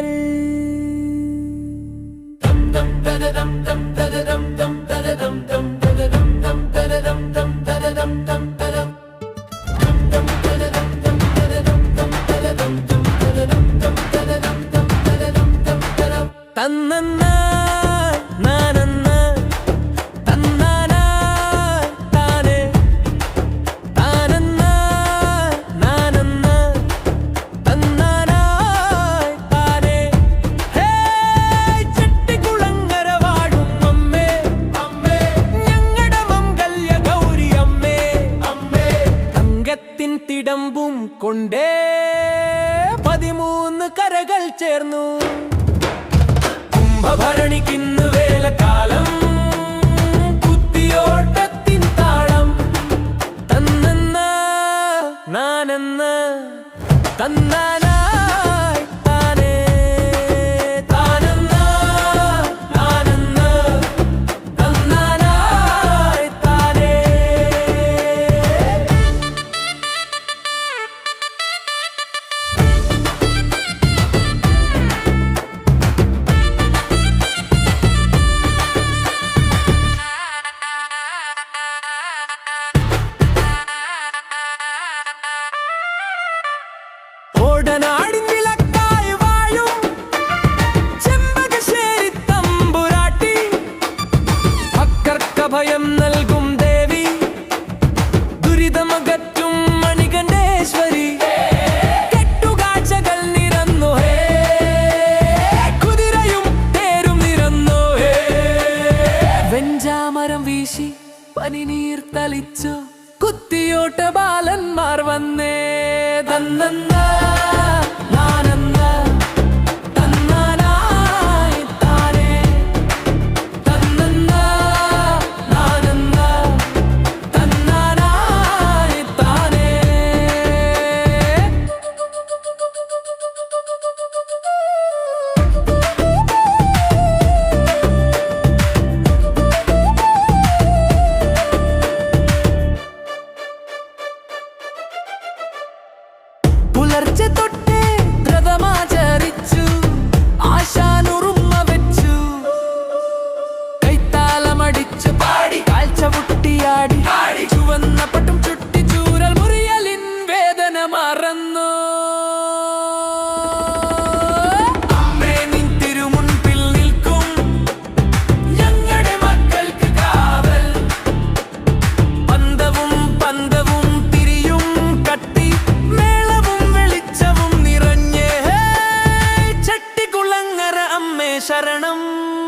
உங்கள் தன்னன்னா തിടമ്പും കൊണ്ടേ പതിമൂന്ന് കരകൾ ചേർന്നു. കുംഭഭരണിക്കിന്ന് വേലക്കാലം. കുത്തിയോട്ടത്തിൻ ഭയം നൽകും ദേവി. ദുരിതമകറ്റും മണികണ്ഠേശ്വരി. കെട്ടുകാഴ്ചകൾ നിറന്നു ഹേ കുതിരയും തേരും നിറന്നു ഹേ വെഞ്ചാമരം വീശി പനിനീർ തളിച്ചു. കുത്തിയോട്ട ബാലന്മാർ വന്നേ. തന്നന്ന ചവിട്ടിയാടി ചുവന്ന പട്ടും ചുട്ടി ചൂരൽ മുറിയലിൻ വേദന മറന്നു. ശരണം.